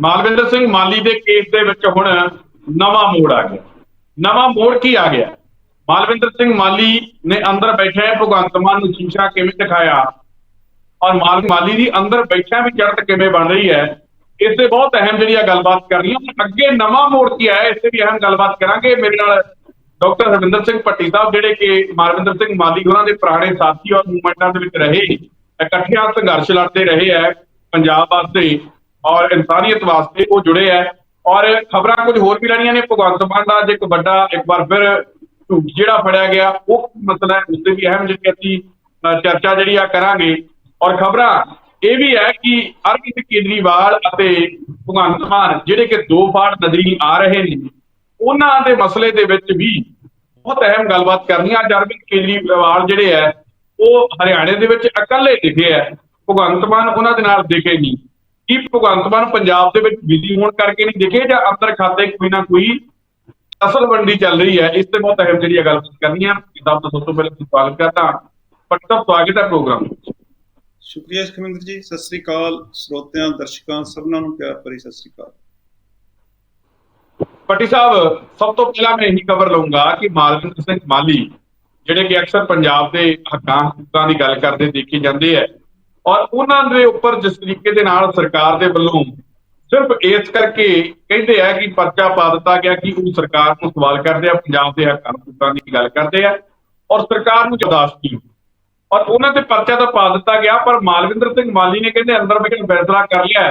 ਮਾਲਵਿੰਦਰ ਸਿੰਘ ਮਾਲੀ ਦੇ ਕੇਸ ਦੇ ਵਿੱਚ ਹੁਣ ਨਵਾਂ ਮੋੜ ਆ ਗਿਆ। ਨਵਾਂ ਮੋੜ ਕੀ ਆ ਗਿਆ? ਮਾਲਵਿੰਦਰ ਸਿੰਘ ਮਾਲੀ ਨੇ ਅੰਦਰ ਬੈਠੇ ਭਗਵੰਤ ਮਾਨ ਨੂੰ ਸ਼ੀਸ਼ਾ ਕਿਵੇਂ ਦਿਖਾਇਆ? ਔਰ ਮਾਲ, ਮਾਲੀ ਦੀ ਅੰਦਰ ਬੈਠਿਆਂ ਵੀ ਚੜ੍ਹਤ ਕਿਵੇਂ ਬਣ ਰਹੀ ਹੈ? ਇਸ ਤੇ ਬਹੁਤ ਅਹਿਮ ਜਿਹੜੀ ਆ ਗੱਲਬਾਤ ਕਰਨੀ ਹੈ ਅੱਗੇ ਨਵਾਂ ਮੋੜ ਕੀ ਆਇਆ, ਇਸ ਤੇ ਵੀ ਅਹਿਮ ਗੱਲਬਾਤ ਕਰਾਂਗੇ। ਮੇਰੇ ਨਾਲ ਡਾਕਟਰ ਹਰਵਿੰਦਰ ਸਿੰਘ ਭੱਟੀ ਸਾਹਿਬ, ਜਿਹੜੇ ਕਿ ਮਾਲਵਿੰਦਰ ਸਿੰਘ ਮਾਲੀ, ਉਹਨਾਂ ਦੇ ਪੁਰਾਣੇ ਸਾਥੀ ਔਰ ਮੂਵਮੈਂਟਾਂ ਦੇ ਵਿੱਚ ਰਹੇ, ਇਕੱਠਿਆਂ ਸੰਘਰਸ਼ ਲੜਦੇ ਰਹੇ ਹੈ ਪੰਜਾਬ ਵਾਸਤੇ। ਔਰ ਇਨਸਾਨੀਅਤ ਵਾਸਤੇ ਉਹ ਜੁੜੇ ਹੈ ਔਰ ਖਬਰਾਂ ਕੁਝ ਹੋਰ ਵੀ ਲੈਣੀਆਂ ਨੇ। ਭਗਵੰਤ ਮਾਨ ਦਾ ਅੱਜ ਇੱਕ ਵੱਡਾ, ਇੱਕ ਵਾਰ ਫਿਰ ਝੂਠ ਜਿਹੜਾ ਫੜਿਆ ਗਿਆ, ਉਹ ਮਸਲਾ ਹੈ। ਉਸ ਤੇ ਵੀ ਅਹਿਮ ਜਿਹੜੀ ਅਸੀਂ ਚਰਚਾ ਜਿਹੜੀ ਆ ਕਰਾਂਗੇ। ਔਰ ਖਬਰਾਂ ਇਹ ਵੀ ਹੈ ਕਿ ਅਰਵਿੰਦ ਕੇਜਰੀਵਾਲ ਅਤੇ ਭਗਵੰਤ ਮਾਨ, ਜਿਹੜੇ ਕਿ ਦੋ ਫਾੜ ਨਜ਼ਰੀ ਆ ਰਹੇ ਨੇ, ਉਹਨਾਂ ਦੇ ਮਸਲੇ ਦੇ ਵਿੱਚ ਵੀ ਬਹੁਤ ਅਹਿਮ ਗੱਲਬਾਤ ਕਰਨੀ ਆ। ਅੱਜ ਅਰਵਿੰਦ ਕੇਜਰੀਵਾਲ ਜਿਹੜੇ ਹੈ ਉਹ ਹਰਿਆਣੇ ਦੇ ਵਿੱਚ ਇਕੱਲੇ ਦਿਖੇ ਹੈ ਭਗਵੰਤ ਮਾਨ ਉਹਨਾਂ ਦੇ ਨਾਲ ਦਿਖੇ ਨਹੀਂ। ਕੀ ਭਗਵੰਤ ਮਾਨ ਪੰਜਾਬ ਦੇ ਵਿੱਚ ਬਿਜ਼ੀ ਹੋਣ ਕਰਕੇ ਨਹੀਂ ਦਿਖੇ ਜਾਂ ਅੰਦਰ ਖਾਤੇ ਕੋਈ ਨਾ ਕੋਈ ਅਸਲ ਵੰਡੀ ਚੱਲ ਰਹੀ ਹੈ? ਇਸ ਤੇ ਬਹੁਤ ਅਹਿਮ ਜਿਹੜੀ ਹੈ ਗੱਲਬਾਤ ਕਰਨੀ ਆ ਕਿਤਾਬ ਤੋਂ ਸਭ ਤੋਂ ਪਹਿਲਾਂ ਸਵਾਗਤ ਕਰਦਾ ਪੱਟਾ ਸਵਾਗਤ ਹੈ ਪ੍ਰੋਗਰਾਮ। ਵਿੱਚ ਸ਼ੁਕਰੀਆ ਸੁਖਮਿੰਦਰ ਜੀ ਸਤਿ ਸ੍ਰੀ ਅਕਾਲ। ਸਰੋਤਿਆਂ ਦਰਸ਼ਕਾਂ ਸਭਨਾਂ ਨੂੰ ਪਿਆਰ ਭਰੀ ਸਤਿ ਸ੍ਰੀ ਅਕਾਲ। ਪੱਟੀ ਸਾਹਿਬ ਸਭ ਤੋਂ ਪਹਿਲਾਂ ਮੈਂ ਇਹੀ ਖਬਰ ਲਵਾਂਗਾ ਕਿ ਮਾਲਵਿੰਦਰ ਸਿੰਘ ਮਾਲੀ ਜਿਹੜੇ ਕਿ ਅਕਸਰ ਪੰਜਾਬ ਦੇ ਹੱਕਾਂ ਹਕੂਕਾਂ ਦੀ ਗੱਲ ਕਰਦੇ ਦੇਖੇ ਜਾਂਦੇ ਹੈ ਔਰ ਉਹਨਾਂ ਦੇ ਉੱਪਰ ਜਿਸ ਤਰੀਕੇ ਦੇ ਨਾਲ ਸਰਕਾਰ ਦੇ ਵੱਲੋਂ ਸਿਰਫ ਇਸ ਕਰਕੇ ਕਹਿੰਦੇ ਆ ਕਿ ਪਰਚਾ ਪਾ ਦਿੱਤਾ ਗਿਆ ਕਿ ਉਹ ਸਰਕਾਰ ਨੂੰ ਸਵਾਲ ਕਰਦੇ ਆ, ਪੰਜਾਬ ਦੇ ਹੱਕਾਂ ਹਕੂਕਾਂ ਦੀ ਗੱਲ ਕਰਦੇ ਆ ਔਰ ਸਰਕਾਰ ਨੂੰ ਬਰਦਾਸ਼ਤ ਨਹੀਂ ਔਰ ਉਹਨਾਂ ਤੇ ਪਰਚਾ ਤਾਂ ਪਾ ਦਿੱਤਾ ਗਿਆ, ਪਰ ਮਾਲਵਿੰਦਰ ਸਿੰਘ ਮਾਲੀ ਨੇ ਕਹਿੰਦੇ ਅੰਦਰ ਬੈਠੇ ਫੈਸਲਾ ਕਰ ਲਿਆ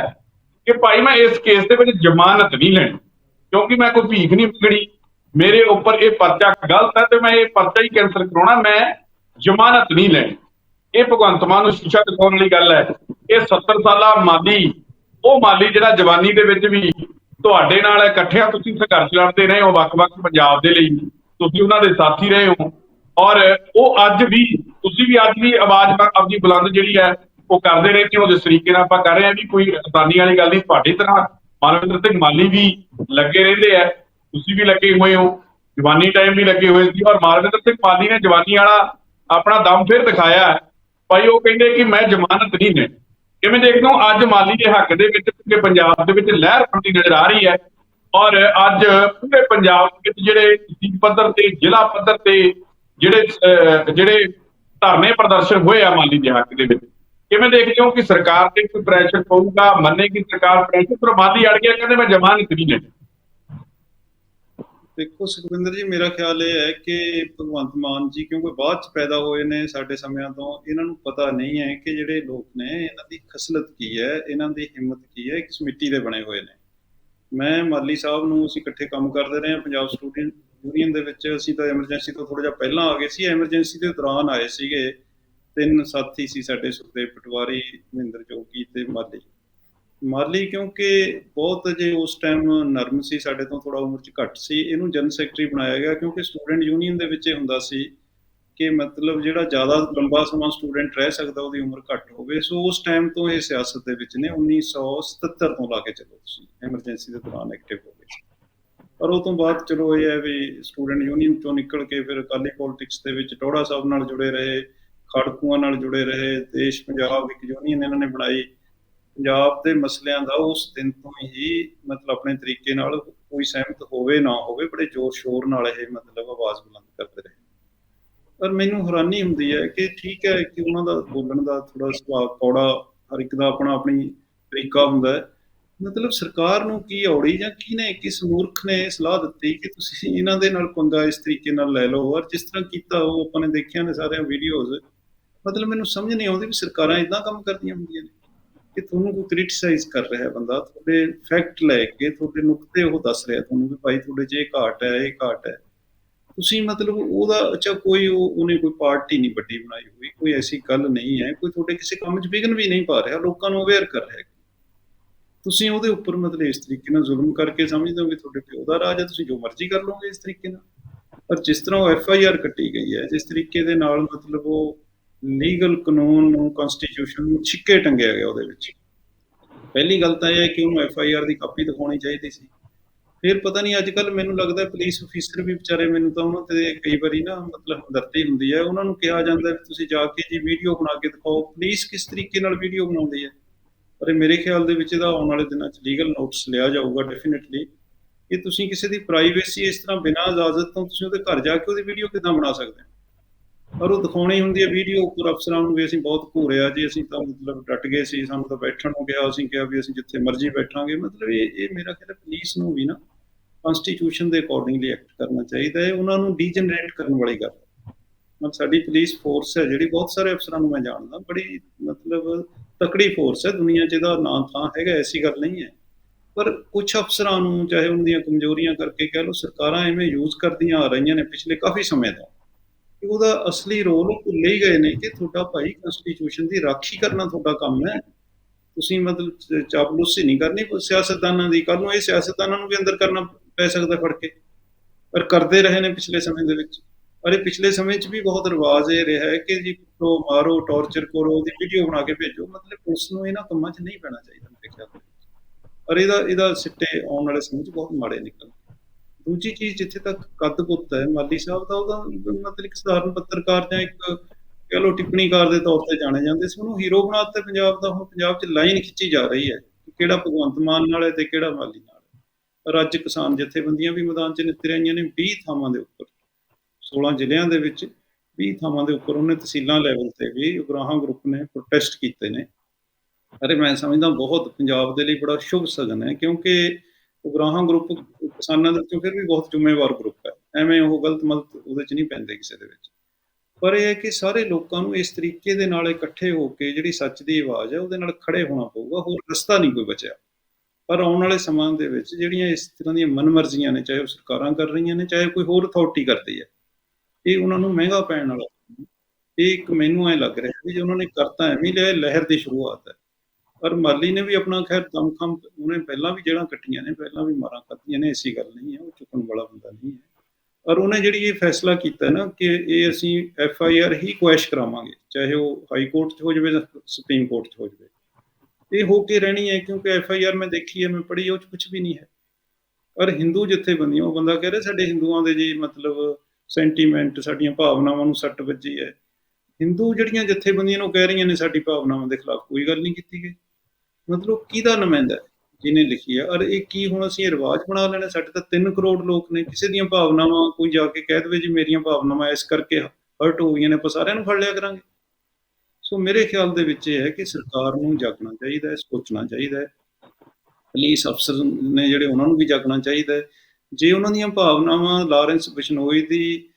ਕਿ ਭਾਈ ਮੈਂ ਇਸ ਕੇਸ ਦੇ ਵਿੱਚ ਜ਼ਮਾਨਤ ਨਹੀਂ ਲੈਣੀ, ਕਿਉਂਕਿ ਮੈਂ ਕੋਈ ਭੀਖ ਨਹੀਂ ਮੰਗਣੀ। ਮੇਰੇ ਉੱਪਰ ਇਹ ਪਰਚਾ ਗਲਤ ਹੈ ਤੇ ਮੈਂ ਇਹ ਪਰਚਾ ਹੀ ਕੈਂਸਲ ਕਰਾਉਣਾ, ਮੈਂ ਜ਼ਮਾਨਤ ਨਹੀਂ ਲੈਣੀ। ਇਹ ਭਗਵੰਤ ਮਾਨ ਨੂੰ ਸ਼ੀਸ਼ਾ ਦਿਖਾਉਣ ਵਾਲੀ ਗੱਲ ਹੈ। ਇਹ 70 ਸਾਲਾ ਮਾਲੀ, ਉਹ ਮਾਲੀ ਜਿਹੜਾ ਜਵਾਨੀ ਦੇ ਵਿੱਚ ਵੀ ਤੁਹਾਡੇ ਨਾਲ ਇਕੱਠਿਆਂ ਤੁਸੀਂ ਸੰਘਰਸ਼ ਲੜਦੇ ਰਹੇ ਹੋ ਵੱਖ-ਵੱਖ ਪੰਜਾਬ ਦੇ ਲਈ। ਤੁਸੀਂ ਉਹਨਾਂ ਦੇ ਸਾਥੀ ਰਹੇ ਹੋ। ਔਰ ਉਹ ਅੱਜ ਵੀ, ਤੁਸੀਂ ਵੀ ਅੱਜ ਵੀ ਆਵਾਜ਼ ਬ- ਆਪਣੀ ਬੁਲੰਦ ਜਿਹੜੀ ਹੈ, ਉਹ ਕਰਦੇ ਰਹੇ ਹੋ ਜਿਸ ਤਰੀਕੇ ਨਾਲ ਆਪਾਂ ਕਰ ਰਹੇ ਹਾਂ ਵੀ ਕੋਈ ਆਸਾਨੀ ਵਾਲੀ ਗੱਲ ਨਹੀਂ, ਤੁਹਾਡੀ ਤਰ੍ਹਾਂ ਮਾਨਵਿੰਦਰ ਸਿੰਘ ਮਾਲੀ ਵੀ ਲੱਗੇ ਰਹਿੰਦੇ ਆ। ਤੁਸੀਂ ਵੀ ਲੱਗੇ ਹੋਏ ਹੋ। ਜਵਾਨੀ ਟਾਈਮ ਵੀ ਲੱਗੇ ਹੋਏ ਸੀ। ਔਰ ਮਾਨਵਿੰਦਰ ਸਿੰਘ ਮਾਲੀ ਨੇ ਜਵਾਨੀ ਵਾਲਾ ਆਪਣਾ ਦਮ ਫਿਰ ਦਿਖਾਇਆ। ਭਾਈ ਉਹ ਕਹਿੰਦੇ ਕਿ ਮੈਂ ਜ਼ਮਾਨਤ ਨਹੀਂ ਨੇ ਕਿਵੇਂ ਦੇਖਦੇ ਹੋ? ਅੱਜ ਮਾਲੀ ਦੇ ਹੱਕ ਦੇ ਵਿੱਚ ਪੂਰੇ ਪੰਜਾਬ ਦੇ ਵਿੱਚ ਲਹਿਰ ਬਣਦੀ ਨਜ਼ਰ ਆ ਰਹੀ ਹੈ। ਔਰ ਅੱਜ ਪੂਰੇ ਪੰਜਾਬ ਦੇ ਵਿੱਚ ਜਿਹੜੇ ਤਹਿਸੀਲ ਪੱਧਰ ਤੇ, ਜ਼ਿਲ੍ਹਾ ਪੱਧਰ ਤੇ ਜਿਹੜੇ ਜਿਹੜੇ ਧਰਨੇ ਪ੍ਰਦਰਸ਼ਨ ਹੋਏ ਆ ਮਾਲੀ ਦੇ ਹੱਕ ਦੇ ਵਿੱਚ, ਕਿਵੇਂ ਦੇਖਦੇ ਹੋ ਕਿ ਸਰਕਾਰ ਤੇ ਕੋਈ ਪ੍ਰੈਸ਼ਰ ਪਊਗਾ? ਮੰਨੇਗੀ ਸਰਕਾਰ ਪ੍ਰੈਸ਼ਰ ਪਰ ਮਾਲੀ ਅੜ ਗਿਆ, ਕਹਿੰਦੇ ਮੈਂ ਜ਼ਮਾਨਤ ਨਹੀਂ ਲੈਣੀ ਦੇਖੋ ਸੁਖਵਿੰਦਰ ਜੀ, ਮੇਰਾ ਖਿਆਲ ਇਹ ਹੈ ਕਿ ਭਗਵੰਤ ਮਾਨ ਜੀ, ਕਿਉਂਕਿ ਬਾਅਦ ਚ ਪੈਦਾ ਹੋਏ ਨੇ ਸਾਡੇ ਸਮਿਆਂ ਤੋਂ, ਇਹਨਾਂ ਨੂੰ ਪਤਾ ਨਹੀਂ ਹੈ ਕਿ ਜਿਹੜੇ ਲੋਕ ਨੇ, ਇਹਨਾਂ ਦੀ ਖਸਲਤ ਕੀ ਹੈ, ਇਹਨਾਂ ਦੀ ਹਿੰਮਤ ਕੀ ਹੈ, ਕਿਸ ਮਿੱਟੀ ਦੇ ਬਣੇ ਹੋਏ ਨੇ। ਮੈਂ ਮਾਲੀ ਸਾਹਿਬ ਨੂੰ ਅਸੀਂ ਇਕੱਠੇ ਕੰਮ ਕਰਦੇ ਰਹੇ ਹਾਂ, ਪੰਜਾਬ ਸਟੂਡੈਂਟ ਯੂਨੀਅਨ ਦੇ ਵਿੱਚ, ਅਸੀਂ ਤਾਂ ਐਮਰਜੈਂਸੀ ਤੋਂ ਥੋੜਾ ਜਿਹਾ ਪਹਿਲਾਂ ਆ ਗਏ ਸੀ। ਐਮਰਜੈਂਸੀ ਦੇ ਦੌਰਾਨ ਆਏ ਸੀਗੇ ਤਿੰਨ ਸਾਥੀ ਸੀ ਸਾਡੇ ਸੁਖਦੇਵ ਪਟਵਾਰੀ, ਮਹਿੰਦਰ ਜੋਗੀ ਤੇ ਮਾਲੀ। ਮਾਲੀ ਕਿਉਂਕਿ ਬਹੁਤ ਜੇ ਉਸ ਟਾਈਮ ਨਰਮ ਸੀ, ਸਾਡੇ ਤੋਂ ਥੋੜਾ ਉਮਰ ਚ ਘੱਟ ਸੀ। ਇਹਨੂੰ ਜਨ ਸੈਕਟਰੀ ਬਣਾਇਆ ਗਿਆ ਕਿਉਂਕਿ ਸਟੂਡੈਂਟ ਯੂਨੀਅਨ ਦੇ ਵਿੱਚ ਇਹ ਹੁੰਦਾ ਸੀ ਕਿ ਮਤਲਬ ਜਿਹੜਾ ਜ਼ਿਆਦਾ ਲੰਬਾ ਸਮਾਂ ਸਟੂਡੈਂਟ ਰਹਿ ਸਕਦਾ, ਉਹਦੀ ਉਮਰ ਘੱਟ ਹੋਵੇ। ਸੋ ਉਸ ਟਾਈਮ ਤੋਂ ਇਹ ਸਿਆਸਤ ਦੇ ਵਿੱਚ ਨੇ 1977 ਤੋਂ ਲਾ ਕੇ ਚੱਲੋ ਤੁਸੀਂ। ਐਮਰਜੈਂਸੀ ਦੇ ਦੌਰਾਨ ਐਕਟਿਵ ਹੋ ਗਏ ਸੀ। ਪਰ ਉਹ ਤੋਂ ਬਾਅਦ ਚਲੋ ਇਹ ਹੈ ਵੀ ਸਟੂਡੈਂਟ ਯੂਨੀਅਨ ਤੋਂ ਨਿਕਲ ਕੇ ਫਿਰ ਅਕਾਲੀ ਪੋਲਿਟਿਕਸ ਦੇ ਵਿੱਚ ਟੋੜਾ ਸਾਹਿਬ ਨਾਲ ਜੁੜੇ ਰਹੇ, ਖੜਕੂਆਂ ਨਾਲ ਜੁੜੇ ਰਹੇ, ਦੇਸ਼ ਪੰਜਾਬ ਇੱਕ ਯੂਨੀਅਨ ਇਹਨਾਂ ਨੇ ਬਣਾਈ। ਪੰਜਾਬ ਦੇ ਮਸਲਿਆਂ ਦਾ ਉਸ ਦਿਨ ਤੋਂ ਹੀ ਮਤਲਬ ਆਪਣੇ ਤਰੀਕੇ ਨਾਲ ਕੋਈ ਸਹਿਮਤ ਹੋਵੇ ਨਾ ਹੋਵੇ, ਬੜੇ ਜ਼ੋਰ ਸ਼ੋਰ ਨਾਲ ਇਹ ਮਤਲਬ ਆਵਾਜ਼ ਬੁਲੰਦ ਕਰਦੇ ਰਹੇ। ਪਰ ਮੈਨੂੰ ਹੈਰਾਨੀ ਹੁੰਦੀ ਹੈ ਕਿ ਠੀਕ ਹੈ ਕਿ ਉਹਨਾਂ ਦਾ ਬੋਲਣ ਦਾ ਥੋੜਾ ਸੁਭਾਅ ਕੌੜਾ ਹਰ ਇੱਕ ਦਾ ਆਪਣਾ ਆਪਣੀ ਤਰੀਕਾ ਹੁੰਦਾ ਹੈ। ਮਤਲਬ ਸਰਕਾਰ ਨੂੰ ਕੀ ਔੜੀ ਜਾਂ ਕਿਹਨੇ ਕਿਸ ਮੂਰਖ ਨੇ ਸਲਾਹ ਦਿੱਤੀ ਕਿ ਤੁਸੀਂ ਇਹਨਾਂ ਦੇ ਨਾਲ ਪੰਗਾ ਇਸ ਤਰੀਕੇ ਨਾਲ ਲੈ ਲਓ ਔਰ ਜਿਸ ਤਰ੍ਹਾਂ ਕੀਤਾ ਉਹ ਆਪਾਂ ਨੇ ਦੇਖਿਆ ਨੇ ਸਾਰਿਆਂ ਵੀਡੀਓਜ਼, ਮਤਲਬ ਮੈਨੂੰ ਸਮਝ ਨਹੀਂ ਆਉਂਦੀ ਵੀ ਸਰਕਾਰਾਂ ਇਦਾਂ ਕੰਮ ਕਰਦੀਆਂ ਹੁੰਦੀਆਂ ਨੇ। ਕਿ ਤੁਹਾਨੂੰ ਕੋਈ ਕ੍ਰਿਟਿਸਾਈਜ਼ ਕਰ ਰਿਹਾ ਹੈ ਬੰਦਾ, ਤੁਹਾਡੇ ਫੈਕਟ ਲੈ ਕੇ ਤੁਹਾਡੇ ਨੁਕਤੇ ਉਹ ਦੱਸ ਰਿਹਾ ਤੁਹਾਨੂੰ ਵੀ ਭਾਈ ਤੁਹਾਡੇ 'ਚ ਇਹ ਘਾਟ ਹੈ, ਇਹ ਘਾਟ ਹੈ। ਤੁਸੀਂ ਮਤਲਬ ਉਹਦਾ, ਅੱਛਾ ਕੋਈ ਉਹਨੇ ਕੋਈ ਪਾਰਟੀ ਨਹੀਂ ਵੱਡੀ ਬਣਾਈ ਹੋਈ, ਕੋਈ ਐਸੀ ਗੱਲ ਨਹੀਂ ਹੈ, ਕੋਈ ਤੁਹਾਡੇ ਕਿਸੇ ਕੰਮ 'ਚ ਵਿਘਨ ਵੀ ਨਹੀਂ ਪਾ ਰਿਹਾ, ਲੋਕਾਂ ਨੂੰ ਅਵੇਅਰ ਕਰ ਰਿਹਾ ਤੁਸੀਂ ਉਹਦੇ ਉੱਪਰ ਮਤਲਬ ਇਸ ਤਰੀਕੇ ਨਾਲ ਜ਼ੁਲਮ ਕਰਕੇ ਸਮਝਦੇ ਹੋ ਕਿ ਤੁਹਾਡੇ ਪਿਓ ਦਾ ਰਾਜ ਹੈ, ਤੁਸੀਂ ਜੋ ਮਰਜ਼ੀ ਕਰ ਲਓਗੇ ਇਸ ਤਰੀਕੇ ਨਾਲ। ਪਰ ਜਿਸ ਤਰ੍ਹਾਂ ਉਹ ਐਫ ਆਈ ਆਰ ਕੱਟੀ ਗਈ ਹੈ, ਜਿਸ ਤਰੀਕੇ ਦੇ ਨਾਲ ਮਤਲਬ ਉਹ ਲੀਗਲ ਕਾਨੂੰਨ ਨੂੰ ਕਨਸਟੀਟਿਊਸ਼ਨ ਨੂੰ ਛਿੱਕੇ ਟੰਗਿਆ ਗਿਆ ਉਹਦੇ ਵਿੱਚ। ਪਹਿਲੀ ਗੱਲ ਤਾਂ ਇਹ ਹੈ ਕਿ ਉਹਨੂੰ ਐਫ ਆਈ ਆਰ ਦੀ ਕਾਪੀ ਦਿਖਾਉਣੀ ਚਾਹੀਦੀ ਸੀ। ਫਿਰ ਪਤਾ ਨਹੀਂ ਅੱਜ ਕੱਲ ਮੈਨੂੰ ਲੱਗਦਾ ਪੁਲਿਸ ਅਫੀਸਰ ਵੀ ਵਿਚਾਰੇ ਮੈਨੂੰ ਤਾਂ ਉਹਨਾਂ ਤੇ ਕਈ ਵਾਰੀ ਨਾ ਮਤਲਬ ਹਮਦਰਦੀ ਹੁੰਦੀ ਹੈ। ਉਹਨਾਂ ਨੂੰ ਕਿਹਾ ਜਾਂਦਾ ਵੀ ਤੁਸੀਂ ਜਾ ਕੇ ਜੀ ਵੀਡੀਓ ਬਣਾ ਕੇ ਦਿਖਾਓ। ਪੁਲਿਸ ਕਿਸ ਤਰੀਕੇ ਨਾਲ ਵੀਡੀਓ ਬਣਾਉਂਦੀ ਹੈ? ਪਰ ਇਹ ਮੇਰੇ ਖਿਆਲ ਦੇ ਵਿੱਚ ਇਹਦਾ ਆਉਣ ਵਾਲੇ ਦਿਨਾਂ 'ਚ ਲੀਗਲ ਨੋਟਿਸ ਲਿਆ ਜਾਊਗਾ ਡੈਫੀਨਿਟਲੀ ਕਿ ਤੁਸੀਂ ਕਿਸੇ ਦੀ ਪ੍ਰਾਈਵੇਸੀ ਇਸ ਤਰ੍ਹਾਂ ਬਿਨਾਂ ਇਜਾਜ਼ਤ ਤੋਂ ਤੁਸੀਂ ਉਹਦੇ ਘਰ ਜਾ ਕੇ ਉਹਦੀ ਵੀਡੀਓ ਕਿੱਦਾਂ ਬਣਾ ਸਕਦੇ ਹੋ? ਪਰ ਉਹ ਦਿਖਾਉਣੀ ਹੁੰਦੀ ਹੈ ਵੀਡੀਓ ਉੱਪਰ ਅਫਸਰਾਂ ਨੂੰ ਵੀ ਅਸੀਂ ਬਹੁਤ ਘੂਰਿਆ ਜੀ, ਅਸੀਂ ਤਾਂ ਮਤਲਬ ਡਟ ਗਏ ਸੀ, ਸਾਨੂੰ ਤਾਂ ਬੈਠਣ ਨੂੰ ਗਿਆ ਅਸੀਂ ਕਿਹਾ ਵੀ ਅਸੀਂ ਜਿੱਥੇ ਮਰਜ਼ੀ ਬੈਠਾਂਗੇ। ਮਤਲਬ ਇਹ ਇਹ ਮੇਰਾ ਖਿਆਲ ਪੁਲਿਸ ਨੂੰ ਵੀ ਨਾ ਕਨਸਟੀਟਿਊਸ਼ਨ ਦੇ ਅਕੋਰਡਿੰਗਲੀ ਐਕਟ ਕਰਨਾ ਚਾਹੀਦਾ ਹੈ, ਉਹਨਾਂ ਨੂੰ ਡੀਜਨਰੇਟ ਕਰਨ ਵਾਲੀ ਗੱਲ ਮਤਲਬ ਸਾਡੀ ਪੁਲਿਸ ਫੋਰਸ ਹੈ, ਜਿਹੜੀ ਬਹੁਤ ਸਾਰੇ ਅਫਸਰਾਂ ਨੂੰ ਮੈਂ ਜਾਣਦਾ, ਬੜੀ ਮਤਲਬ ਤਕੜੀ ਫੋਰਸ ਹੈ ਦੁਨੀਆ 'ਚ, ਇਹਦਾ ਨਾਂ ਥਾਂ ਹੈਗਾ, ਐਸੀ ਗੱਲ ਨਹੀਂ ਹੈ। ਪਰ ਕੁਝ ਅਫਸਰਾਂ ਨੂੰ, ਚਾਹੇ ਉਹਨਾਂ ਦੀਆਂ ਕਮਜ਼ੋਰੀਆਂ ਕਰਕੇ ਕਹਿ ਲਓ, ਸਰਕਾਰਾਂ ਐਵੇਂ ਯੂਜ਼ ਕਰਦੀਆਂ ਆ ਰਹੀਆਂ ਨੇ ਪਿਛਲੇ ਕਾਫੀ ਸਮੇਂ ਤੋਂ। ਕਿ ਉਹਦਾ ਅਸਲੀ ਰੋਲ ਉਹ ਭੁੱਲ ਹੀ ਗਏ ਨੇ ਕਿ ਤੁਹਾਡਾ ਭਾਈ ਕਨਸਟੀਟਿਊਸ਼ਨ ਦੀ ਰਾਖੀ ਕਰਨਾ ਤੁਹਾਡਾ ਕੰਮ ਹੈ। ਤੁਸੀਂ ਮਤਲਬ ਚ- ਚਾਪਲੂਸੀ ਨਹੀਂ ਕਰਨੀ ਸਿਆਸਤਦਾਨਾਂ ਦੀ। ਕੱਲ ਨੂੰ ਇਹ ਸਿਆਸਤਦਾਨਾਂ ਨੂੰ ਵੀ ਅੰਦਰ ਕਰਨਾ ਪੈ ਸਕਦਾ ਫੜ ਕੇ। ਪਰ ਕਰਦੇ ਰਹੇ ਨੇ ਪਿਛਲੇ ਸਮੇਂ ਦੇ ਵਿੱਚ। ਅਰੇ ਪਿਛਲੇ ਸਮੇਂ 'ਚ ਵੀ ਬਹੁਤ ਰਿਵਾਜ ਇਹ ਰਿਹਾ ਹੈ ਕਿ ਜੀ ਕੁੱਟੋ ਮਾਰੋ, ਟੌਰਚਰ ਕਰੋ, ਉਹਦੀ ਵੀਡੀਓ ਬਣਾ ਕੇ ਭੇਜੋ। ਮਤਲਬ ਪੁਲਿਸ ਨੂੰ ਇਹਨਾਂ ਕੰਮਾਂ 'ਚ ਨਹੀਂ ਪੈਣਾ ਚਾਹੀਦਾ ਮੇਰੇ ਖਿਆਲ ਦੇ ਵਿੱਚ ਇਹਦਾ ਇਹਦਾ ਸਿੱਟੇ ਆਉਣ ਵਾਲੇ ਸਮੇਂ 'ਚ ਬਹੁਤ ਮਾੜੇ ਨਿਕਲ ਦੂਜੀ ਚੀਜ਼ ਜਿੱਥੇ ਤੱਕ ਕੱਦ ਪੁੱਤ ਹੈ, ਮਾਲੀ ਸਾਹਿਬ ਦਾ ਉਹਦਾ ਮਤਲਬ ਇੱਕ ਸਧਾਰਨ ਪੱਤਰਕਾਰ ਜਾਂ ਇੱਕ ਕਹ ਲਓ ਟਿੱਪਣੀਕਾਰ ਦੇ ਤੌਰ ਤੇ ਜਾਣੇ ਜਾਂਦੇ ਸੀ, ਉਹਨੂੰ ਹੀਰੋ ਬਣਾ ਦਿੱਤਾ ਪੰਜਾਬ ਦਾ, ਹੁਣ ਪੰਜਾਬ 'ਚ ਲਾਈਨ ਖਿੱਚੀ ਜਾ ਰਹੀ ਹੈ ਕਿਹੜਾ ਭਗਵੰਤ ਮਾਨ ਨਾਲ ਹੈ ਤੇ ਕਿਹੜਾ ਮਾਲੀ ਨਾਲ ਹੈ। ਕਿਸਾਨ ਜਥੇਬੰਦੀਆਂ ਵੀ ਮੈਦਾਨ 'ਚ ਨਿੱਤਰ ਆਈਆਂ ਨੇ 20 ਥਾਵਾਂ ਦੇ ਉੱਪਰ 16 ਜ਼ਿਲ੍ਹਿਆਂ ਦੇ ਵਿੱਚ 20 ਥਾਵਾਂ ਦੇ ਉੱਪਰ ਉਹਨੇ ਤਹਿਸੀਲਾਂ ਲੈਵਲ ਤੇ ਵੀ ਉਗਰਾਹਾਂ ਗਰੁੱਪ ਨੇ ਪ੍ਰੋਟੈਸਟ ਕੀਤੇ ਨੇ ਅਰੇ ਮੈਂ ਸਮਝਦਾ ਬਹੁਤ ਪੰਜਾਬ ਦੇ ਲਈ ਬੜਾ ਸ਼ੁਭ ਸਗਨ ਹੈ ਕਿਉਂਕਿ ਉਗਰਾਹਾਂ ਗਰੁੱਪ ਕਿਸਾਨਾਂ ਦੇ ਵਿੱਚੋਂ ਫਿਰ ਵੀ ਬਹੁਤ ਜ਼ਿੰਮੇਵਾਰ ਗਰੁੱਪ ਹੈ। ਐਵੇਂ ਉਹ ਗਲਤ ਮਲਤ ਉਹਦੇ 'ਚ ਨਹੀਂ ਪੈਂਦੇ ਕਿਸੇ ਦੇ ਵਿੱਚ। ਪਰ ਇਹ ਹੈ ਕਿ ਸਾਰੇ ਲੋਕਾਂ ਨੂੰ ਇਸ ਤਰੀਕੇ ਦੇ ਨਾਲ ਇਕੱਠੇ ਹੋ ਕੇ ਜਿਹੜੀ ਸੱਚ ਦੀ ਆਵਾਜ਼ ਹੈ ਉਹਦੇ ਨਾਲ ਖੜੇ ਹੋਣਾ ਪਊਗਾ, ਹੋਰ ਰਸਤਾ ਨਹੀਂ ਕੋਈ ਬਚਿਆ। ਪਰ ਆਉਣ ਵਾਲੇ ਸਮਾਂ ਦੇ ਵਿੱਚ ਜਿਹੜੀਆਂ ਇਸ ਤਰ੍ਹਾਂ ਦੀਆਂ ਮਨਮਰਜ਼ੀਆਂ ਨੇ, ਚਾਹੇ ਉਹ ਸਰਕਾਰਾਂ ਕਰ ਰਹੀਆਂ ਨੇ, ਚਾਹੇ ਕੋਈ ਹੋਰ ਅਥਾਰਟੀ ਕਰਦੀ ਹੈ, ਇਹ ਉਹਨਾਂ ਨੂੰ ਮਹਿੰਗਾ ਪੈਣ ਵਾਲਾ ਇਹ ਇੱਕ ਮੈਨੂੰ ਐ ਲੱਗ ਰਿਹਾ ਵੀ ਜੇ ਉਹਨਾਂ ਨੇ ਕਰਤਾ ਐਵੇਂ ਲਿਆ ਲਹਿਰ ਦੀ ਸ਼ੁਰੂਆਤ ਹੈ। ਪਰ ਮਾਲੀ ਨੇ ਵੀ ਆਪਣਾ ਖੈਰ ਦਮਖਮ, ਉਹਨੇ ਪਹਿਲਾਂ ਵੀ ਜਿਹੜਾ ਕੱਟੀਆਂ ਨੇ, ਪਹਿਲਾਂ ਵੀ ਮਾਰਾਂ ਖਾਧੀਆਂ ਨੇ, ਐਸੀ ਗੱਲ ਨਹੀਂ ਹੈ, ਉਹ ਚੁੱਕਣ ਵਾਲਾ ਬੰਦਾ ਨਹੀਂ ਹੈ। ਪਰ ਉਹਨੇ ਜਿਹੜੀ ਇਹ ਫੈਸਲਾ ਕੀਤਾ ਨਾ ਕਿ ਇਹ ਅਸੀਂ ਐਫ ਆਈ ਆਰ ਹੀ ਕੁਐਸ਼ ਕਰਾਵਾਂਗੇ, ਚਾਹੇ ਉਹ ਹਾਈ ਕੋਰਟ 'ਚ ਹੋ ਜਾਵੇ ਜਾਂ ਸੁਪਰੀਮ ਕੋਰਟ 'ਚ ਹੋ ਜਾਵੇ। ਇਹ ਹੋ ਕੇ ਰਹਿਣੀ ਹੈ ਕਿਉਂਕਿ ਐਫ ਆਈ ਆਰ ਮੈਂ ਦੇਖੀ ਹੈ, ਮੈਂ ਪੜ੍ਹੀ ਉਹ 'ਚ ਕੁਝ ਵੀ ਨਹੀਂ ਹੈ। ਪਰ ਹਿੰਦੂ ਜਥੇਬੰਦੀਆਂ ਉਹ ਬੰਦਾ ਕਹਿ ਰਿਹਾ ਸਾਡੇ ਹਿੰਦੂਆਂ ਦੇ ਜੀ ਮਤਲਬ ਸੈਂਟੀਮੈਂਟ, ਸਾਡੀਆਂ ਭਾਵਨਾਵਾਂ ਨੂੰ ਸੱਟ ਵੱਜੀ ਹੈ। ਹਿੰਦੂ ਜਿਹੜੀਆਂ ਜਥੇਬੰਦੀਆਂ ਨੂੰ ਕਹਿ ਰਹੀਆਂ ਨੇ ਸਾਡੀ ਭਾਵਨਾਵਾਂ ਦੇ ਖਿਲਾਫ ਕੋਈ ਗੱਲ ਨਹੀਂ ਕੀਤੀ ਗਈ। ਮਤਲਬ ਕਿਹਦਾ ਨੁਮਾਇੰਦਾ ਜਿਹਨੇ ਲਿਖੀ ਹੈ? ਔਰ ਇਹ ਕੀ ਹੁਣ ਅਸੀਂ ਰਿਵਾਜ ਬਣਾ ਲੈਣਾ? ਸਾਡੇ ਤਾਂ 3 ਕਰੋੜ ਲੋਕ ਨੇ। ਕਿਸੇ ਦੀਆਂ ਭਾਵਨਾਵਾਂ ਕੋਈ ਜਾ ਕੇ ਕਹਿ ਦੇਵੇ ਜੀ ਮੇਰੀਆਂ ਭਾਵਨਾਵਾਂ ਇਸ ਕਰਕੇ ਹਰਟ ਹੋ ਗਈਆਂ ਨੇ, ਆਪਾਂ ਸਾਰਿਆਂ ਨੂੰ ਫੜ ਲਿਆ ਕਰਾਂਗੇ। ਸੋ ਮੇਰੇ ਖਿਆਲ ਦੇ ਵਿੱਚ ਇਹ ਹੈ ਕਿ ਸਰਕਾਰ ਨੂੰ ਜਾਗਣਾ ਚਾਹੀਦਾ ਹੈ, ਸੋਚਣਾ ਚਾਹੀਦਾ ਹੈ। ਪੁਲਿਸ ਅਫਸਰ ਨੇ ਜਿਹੜੇ ਉਹਨਾਂ ਨੂੰ ਵੀ ਜਾਗਣਾ ਚਾਹੀਦਾ ਹੈ। ਜੇ ਉਹਨਾਂ ਦੀਆਂ ਭਾਵਨਾਵਾਂ ਲਾਰੈਂਸ ਬਿਸ਼ਨੋਈ ਦੀ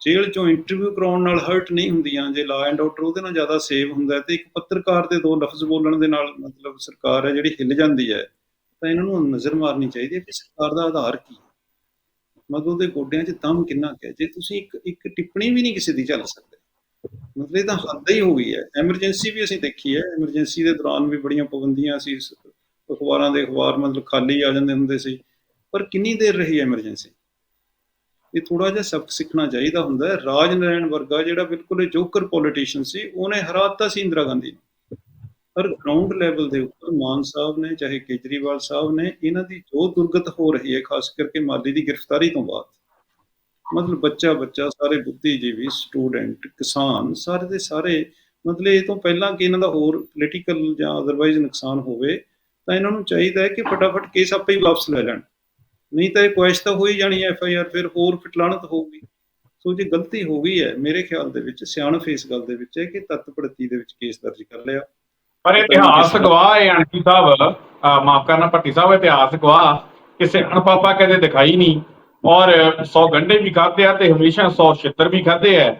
ਜੇਲ੍ਹ ਚੋਂ ਇੰਟਰਵਿਊ ਕਰਾਉਣ ਨਾਲ ਹਰਟ ਨਹੀਂ ਹੁੰਦੀਆਂ ਜੇ ਲਾ ਐਂਡ ਆਰਡਰ ਉਹਦੇ ਨਾਲ ਜ਼ਿਆਦਾ ਸੇਵ ਹੁੰਦਾ ਤੇ ਇੱਕ ਪੱਤਰਕਾਰ ਦੇ ਦੋ ਲਫ਼ਜ਼ ਬੋਲਣ ਦੇ ਨਾਲ ਮਤਲਬ ਸਰਕਾਰ ਹੈ ਜਿਹੜੀ ਹਿੱਲ ਜਾਂਦੀ ਹੈ, ਤਾਂ ਇਹਨਾਂ ਨੂੰ ਨਜ਼ਰ ਮਾਰਨੀ ਚਾਹੀਦੀ ਹੈ ਕਿ ਸਰਕਾਰ ਦਾ ਆਧਾਰ ਕੀ ਹੈ। ਮਤਲਬ ਉਹਦੇ ਗੋਡਿਆਂ 'ਚ ਦਮ ਕਿੰਨਾ ਕੁ ਹੈ? ਜੇ ਤੁਸੀਂ ਇੱਕ ਇੱਕ ਟਿੱਪਣੀ ਵੀ ਨਹੀਂ ਕਿਸੇ ਦੀ ਚੱਲ ਸਕਦੇ, ਮਤਲਬ ਇਹ ਤਾਂ ਹੱਦ ਹੀ ਹੋ ਗਈ ਹੈ। ਐਮਰਜੈਂਸੀ ਵੀ ਅਸੀਂ ਦੇਖੀ ਹੈ ਐਮਰਜੈਂਸੀ ਦੇ ਦੌਰਾਨ ਵੀ ਬੜੀਆਂ ਪਾਬੰਦੀਆਂ ਸੀ, ਅਖਬਾਰਾਂ ਦੇ ਅਖਬਾਰ ਮਤਲਬ ਖਾਲੀ ਆ ਜਾਂਦੇ ਹੁੰਦੇ ਸੀ, ਪਰ ਕਿੰਨੀ ਦੇਰ ਰਹੀ ਐਮਰਜੈਂਸੀ ਇਹ ਥੋੜਾ ਜਿਹਾ ਸਬਕ ਸਿੱਖਣਾ ਚਾਹੀਦਾ ਹੁੰਦਾ ਹੈ। ਰਾਜ ਨਾਰਾਇਣ ਵਰਗਾ ਜਿਹੜਾ ਬਿਲਕੁਲ ਜੋਕਰ ਪੋਲੀਟੀਸ਼ੀਅਨ ਸੀ, ਉਹਨੇ ਹਰਾਤਾ ਸੀ ਇੰਦਰਾ ਗਾਂਧੀ ਨੂੰ। ਪਰ ਗਰਾਊਂਡ ਲੈਵਲ ਦੇ ਉੱਪਰ ਮਾਨ ਸਾਹਿਬ ਨੇ, ਚਾਹੇ ਕੇਜਰੀਵਾਲ ਸਾਹਿਬ ਨੇ, ਇਹਨਾਂ ਦੀ ਜੋ ਦੁਰਗਤ ਹੋ ਰਹੀ ਹੈ, ਖਾਸ ਕਰਕੇ ਮਾਲੀ ਦੀ ਗ੍ਰਿਫਤਾਰੀ ਤੋਂ ਬਾਅਦ, ਮਤਲਬ ਬੱਚਾ ਬੱਚਾ, ਸਾਰੇ ਬੁੱਧੀਜੀਵੀ ਸਟੂਡੈਂਟ ਕਿਸਾਨ, ਸਾਰੇ ਦੇ ਸਾਰੇ, ਮਤਲਬ ਇਹ ਤੋਂ ਪਹਿਲਾਂ ਕਿ ਇਹਨਾਂ ਦਾ ਹੋਰ ਪੋਲੀਟੀਕਲ ਜਾਂ ਅਦਰਵਾਈਜ਼ ਨੁਕਸਾਨ ਹੋਵੇ, ਤਾਂ ਇਹਨਾਂ ਨੂੰ ਚਾਹੀਦਾ ਹੈ ਕਿ ਫਟਾਫਟ ਕੇਸ ਆਪੇ ਹੀ ਵਾਪਸ ਲੈ ਲੈਣ। ਨਹੀਂ ਤਾਂ ਇਹ ਕੁਐਸ਼ ਤਾਂ ਹੋ ਜਾਣੀ ਐਫ ਆਈ ਆਰ, ਫਿਰ ਹੋਰ ਫਿਟਲਾਣਤ ਹੋਊਗੀ। ਸੋ ਜੇ ਗਲਤੀ ਹੋ ਗਈ ਹੈ, ਮੇਰੇ ਖਿਆਲ ਦੇ ਵਿੱਚ, ਸਿਆਣਪ ਇਸ ਗੱਲ ਦੇ ਵਿੱਚ ਹੈ ਕਿ ਤੱਤ ਦੇ ਵਿੱਚ ਕੇਸ ਦਰਜ ਕਰ ਲਿਆ। ਪਰ ਇਤਿਹਾਸ ਗਵਾਹ ਹੈ ਆਂਟੀ ਸਾਹਿਬ। ਮਾਫ ਕਰਨਾ, ਭੱਟੀ ਸਾਹਿਬ, ਇਤਿਹਾਸ ਗਵਾਹ। ਕਿਸੇ ਅਣਪਾਪਾ ਕਦੇ ਦਿਖਾਈ ਨਹੀਂ। ਔਰ 100 ਗੰਢੇ ਵੀ ਖਾਦੇ ਆ ਤੇ ਹਮੇਸ਼ਾ 100 ਛਿੱਤਰ ਵੀ ਖਾਦੇ ਆ।